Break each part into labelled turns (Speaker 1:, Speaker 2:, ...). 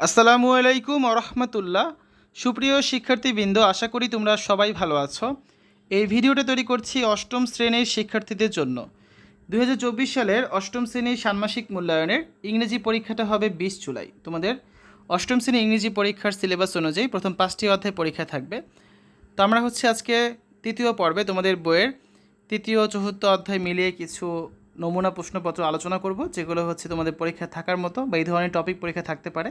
Speaker 1: আসসালামু আলাইকুম আরহামতুল্লাহ সুপ্রিয় শিক্ষার্থীবৃন্দ, আশা করি তোমরা সবাই ভালো আছো। এই ভিডিওটা তৈরি করছি অষ্টম শ্রেণির শিক্ষার্থীদের জন্য। দু হাজার চব্বিশ সালের অষ্টম শ্রেণির ষান্মাসিক মূল্যায়নের ইংরেজি পরীক্ষাটা হবে বিশ জুলাই। তোমাদের অষ্টম শ্রেণি ইংরেজি পরীক্ষার সিলেবাস অনুযায়ী প্রথম পাঁচটি অধ্যায় পরীক্ষা থাকবে। তো আমরা হচ্ছে আজকে তৃতীয় পর্বে তোমাদের বইয়ের তৃতীয় চতুর্থ অধ্যায় মিলিয়ে কিছু নমুনা প্রশ্নপত্র আলোচনা করব, যেগুলো হচ্ছে তোমাদের পরীক্ষা থাকার মতো বা এই ধরনের টপিক পরীক্ষা থাকতে পারে।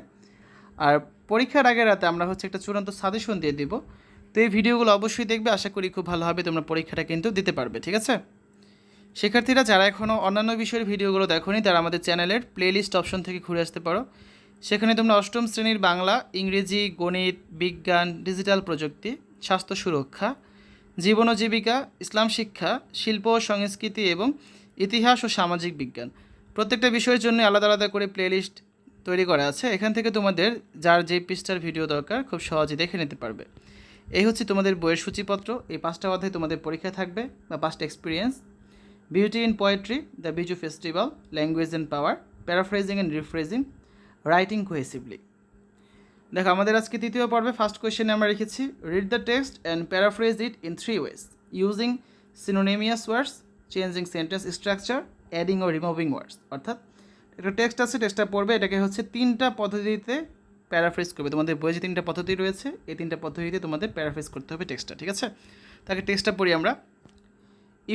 Speaker 1: আর পরীক্ষার আগে রাতে আমরা হচ্ছে একটা চূড়ান্ত সাজেশন দিয়ে দিব। তো এই ভিডিওগুলো অবশ্যই দেখবে, আশা করি খুব ভালো হবে, তোমরা পরীক্ষাটা কিন্তু দিতে পারবে, ঠিক আছে? শিক্ষার্থীরা, যারা এখনও অন্যান্য বিষয়ের ভিডিওগুলো দেখোনি, তারা আমাদের চ্যানেলের প্লেলিস্ট অপশন থেকে ঘুরে আসতে পারো। সেখানে তোমরা অষ্টম শ্রেণির বাংলা, ইংরেজি, গণিত, বিজ্ঞান ডিজিটাল প্রযুক্তি, স্বাস্থ্য সুরক্ষা, জীবন ও জীবিকা, ইসলাম শিক্ষা, শিল্প ও সংস্কৃতি এবং ইতিহাস ও সামাজিক বিজ্ঞান প্রত্যেকটা বিষয়ের জন্য আলাদা আলাদা করে প্লেলিস্ট তৈরি করা আছে, এখান থেকে তোমাদের যার যে পৃষ্ঠার ভিডিও দরকার খুব সহজে দেখে নিতে পারবে। এই হচ্ছে তোমাদের বইয়ের সূচিপত্র, এই পাঁচটা অধ্যায় তোমাদের পরীক্ষা থাকবে, বা পাঁচটা experience beauty in poetry the Biju festival language and power paraphrasing and rephrasing writing cohesively দেখো, আমাদের আজকে তৃতীয় পর্বে ফার্স্ট কোয়েশ্চেনে আমরা রেখেছি read the text and paraphrase it in three ways using synonymous words changing sentence structure adding O removing words অর্থাৎ একটা টেক্সট আছে, টেক্সটটা পড়বে, এটাকে হচ্ছে তিনটা পদ্ধতিতে প্যারাফ্রেস করবে। তোমাদের বই যে তিনটা পদ্ধতি রয়েছে, এই তিনটা পদ্ধতিতে তোমাদের প্যারাফ্রেস করতে হবে টেক্সটটা, ঠিক আছে? তাকে টেক্সটটা পড়ি আমরা।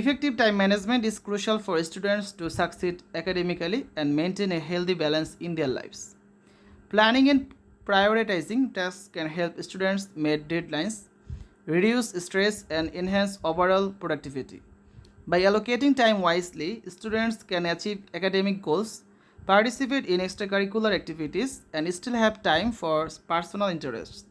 Speaker 1: Effective time management is crucial for students to succeed academically and maintain a healthy balance in their lives planning and prioritizing task can help students meet deadlines reduce stress and enhance overall productivity by allocating time wisely students can achieve academic goals participate in extracurricular activities, and still have time for personal interests.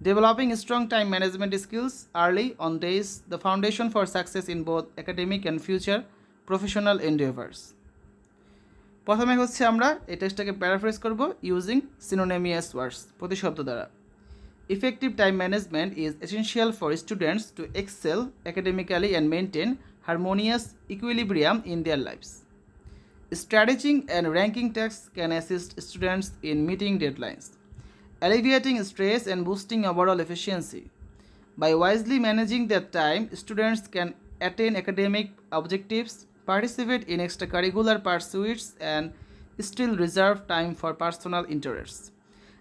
Speaker 1: Developing strong time management skills early on days the foundation for success in both academic and future professional endeavors. প্রথমে হচ্ছে আমরা এই টেস্টটাকে paraphrase করব using synonymous words প্রতিশব্দ দ্বারা effective time management is essential for students to excel academically and maintain harmonious equilibrium in their lives Strategizing and ranking tasks can assist students in meeting deadlines, alleviating stress and boosting overall efficiency. By wisely managing their time, students can attain academic objectives, participate in extracurricular pursuits, and still reserve time for personal interests.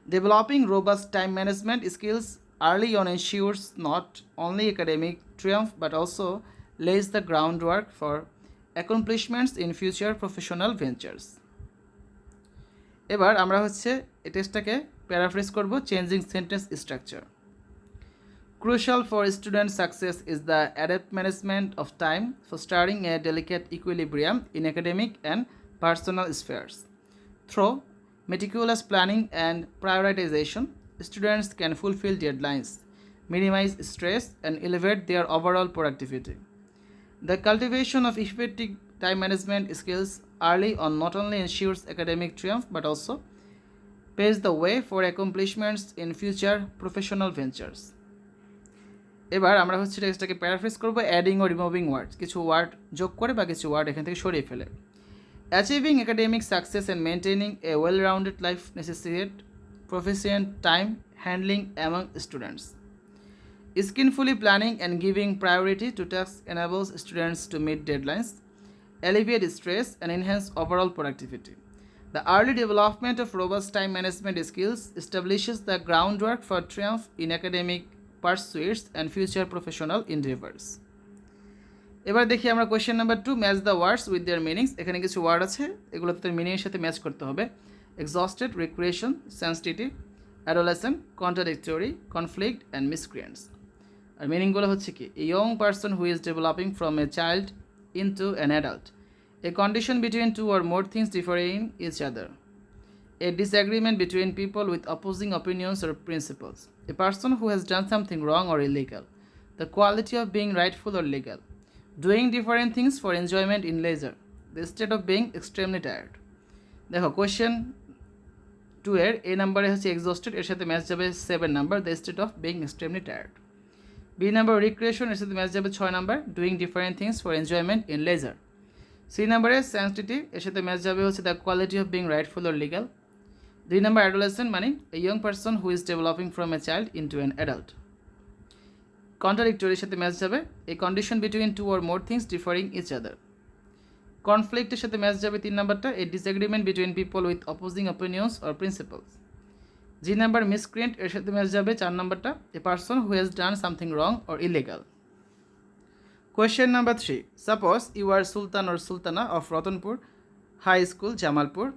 Speaker 1: Developing robust time management skills early on ensures not only academic triumph but also lays the groundwork for accomplishments in future professional ventures এবার আমরা হচ্ছে এ টেস্টটাকে paraphrase করব changing sentence structure crucial for student success is the adept management of time for starting a delicate equilibrium in academic and personal spheres through meticulous planning and prioritization students can fulfil deadlines minimize stress and elevate their overall productivity The cultivation of effective time management skills early on not only ensures academic triumph but also paves the way for accomplishments in future professional ventures. এবার আমরা হচ্ছে টেক্সটটাকে paraphrase করব adding ও removing word কিছু word যোগ করে বা কিছু ওয়ার্ড এখান থেকে সরিয়ে ফেলে achieving academic success and maintaining a well rounded life necessitate proficient time handling among students Skillfully planning and giving priority to tasks enables students to meet deadlines, alleviate stress, and enhance overall productivity. The early development of robust time management skills establishes the groundwork for triumph in academic pursuits and future professional endeavors. এবার দেখি আমরা question number two match the words with their meanings এখানে কিছু word আছে এগুলো তাদের মিনিংয়ের সাথে match করতে হবে exhausted recreation sensitive adolescent contradictory conflict and miscreants আর মিনিংগুলো হচ্ছে কি a young person who is developing from a child into an adult a condition between two or more things differing each other a disagreement between people with opposing opinions or principles, a person who has done something wrong or illegal, the quality of being rightful or legal, doing different things for enjoyment in leisure, the state of being extremely tired. দেখো question two এর A নাম্বারে হচ্ছে exhausted এর সাথে match যাবে seven number the state of being extremely tired B number recreation এর সাথে match যাবে ছয় number doing different things for enjoyment in leisure C নাম্বারে সেন্সিটিভ এর সাথে ম্যাচ যাবে হচ্ছে the quality of being rightful or legal দুই নাম্বার অ্যাডোলেসেন্ট মানে a young person who is developing from a child into an adult কন্ট্রাডিক্টরির সাথে match যাবে a condition between two or more things differing each other কনফ্লিক্টের সাথে match যাবে তিন নাম্বারটা a disagreement between people with opposing opinions or principles G number miscreant এর সাথে match যাবে চার নাম্বারটা a person who has done something wrong or illegal question number three suppose you are Sultan or Sultana of Ratanpur high school Jamalpur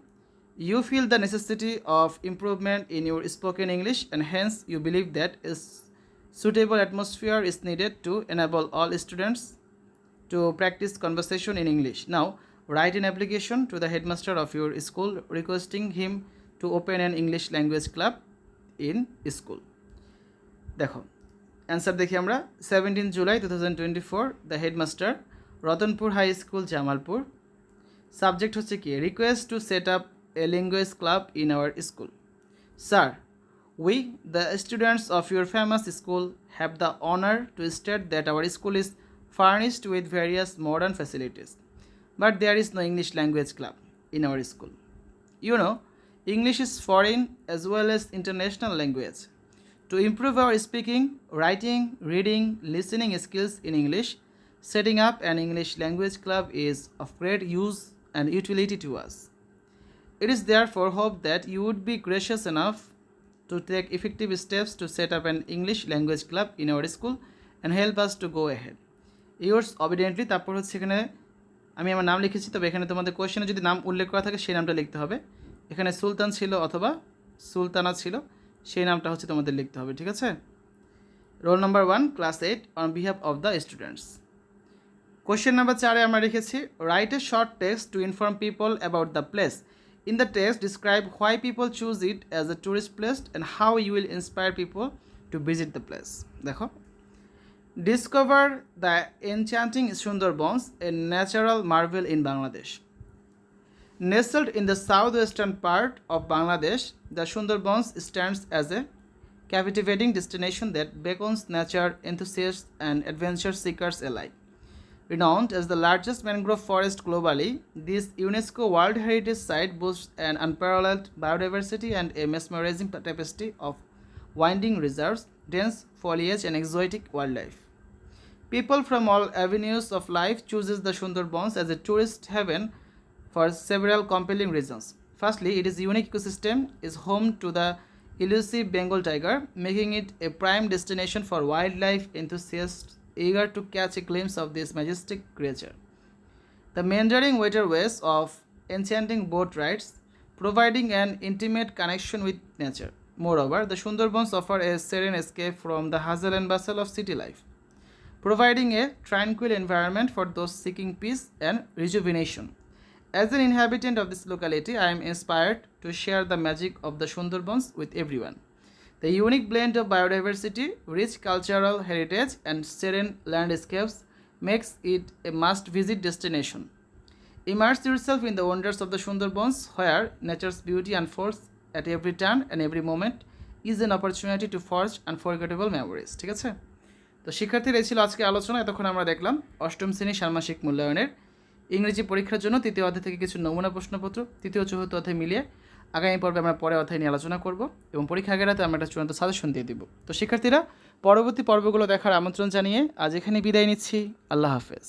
Speaker 1: you feel the necessity of improvement in your spoken english and hence you believe that a suitable atmosphere is needed to enable all students to practice conversation in english now write an application to the headmaster of your school requesting him to open an English language club in school দেখো answer দেখি আমরা। Seventeen July two thousand twenty four the headmaster Ratanpur high school Jamalpur subject হচ্ছে কি? Request to set up a language club in our school sir we the students of your famous school have the honour to state that our school is furnished with various modern facilities but there is no English language club in our school You know, English is foreign as well as international language. To improve our speaking, writing, reading, listening skills in English, setting up an English language club is of great use and utility to us. It is therefore hoped that you would be gracious enough to take effective steps to set up an English language club in our school and help us to go ahead. Yours obediently তারপর হচ্ছে এখানে আমি আমার নাম লিখেছি তবে এখানে তোমাদের কোয়েশ্চেনে যদি নাম উল্লেখ করা থাকে সেই নামটা লিখতে হবে এখানে সুলতান ছিল অথবা সুলতানা ছিল সেই নামটা হচ্ছে তোমাদের লিখতে হবে ঠিক আছে? Roll number one class eight on behalf of the students question number চারে আমরা লিখেছি write a short text to inform people about the place in the text describe why people choose it as a tourist place and how you will inspire people to visit the place দেখো। Discover the enchanting Sundarbans, a natural marvel in Bangladesh. Nestled in the southwestern part of Bangladesh, the Sundarbans stands as a captivating destination that beckons nature enthusiasts and adventure seekers alike. Renowned as the largest mangrove forest globally, this UNESCO World Heritage Site boasts an unparalleled biodiversity and a mesmerizing tapestry of winding reserves, dense foliage, and exotic wildlife. People from all avenues of life chooses the Sundarbans as a tourist haven for several compelling reasons. Firstly, its unique ecosystem is home to the elusive Bengal tiger, making it a prime destination for wildlife enthusiasts eager to catch a glimpse of this majestic creature. The meandering waterways of enchanting boat rides, providing an intimate connection with nature. Moreover, the Sundarbans offer a serene escape from the hustle and bustle of city life, providing a tranquil environment for those seeking peace and rejuvenation. As an inhabitant of this locality, I am inspired to share the magic of the Sundarbans with everyone. The unique blend of biodiversity, rich cultural heritage, and serene landscapes makes it a must visit destination. Immerse yourself in the wonders of the Sundarbans, where nature's beauty unfolds at every turn and every moment is an opportunity to forge unforgettable memories. ঠিক আছে তো শিক্ষার্থীর ছিল আজকে আলোচনা এতক্ষণ আমরা দেখলাম অষ্টম শ্রেণি ষান্মাসিক মূল্যায়নের ইংরেজি পরীক্ষার জন্য তৃতীয় অধ্যায় থেকে কিছু নমুনা প্রশ্নপত্র, তৃতীয় চতুর্থ অধ্যায় মিলিয়ে আগামী পর্বে আমরা পরে অধ্যায় নিয়ে আলোচনা করব এবং পরীক্ষা আগের রাতে আমরা একটা চূড়ান্ত সাজেশন দিয়ে দিব। তো শিক্ষার্থীরা, পরবর্তী পর্বগুলো দেখার আমন্ত্রণ জানিয়ে আজ এখানে বিদায় নিচ্ছি। আল্লাহ হাফেজ।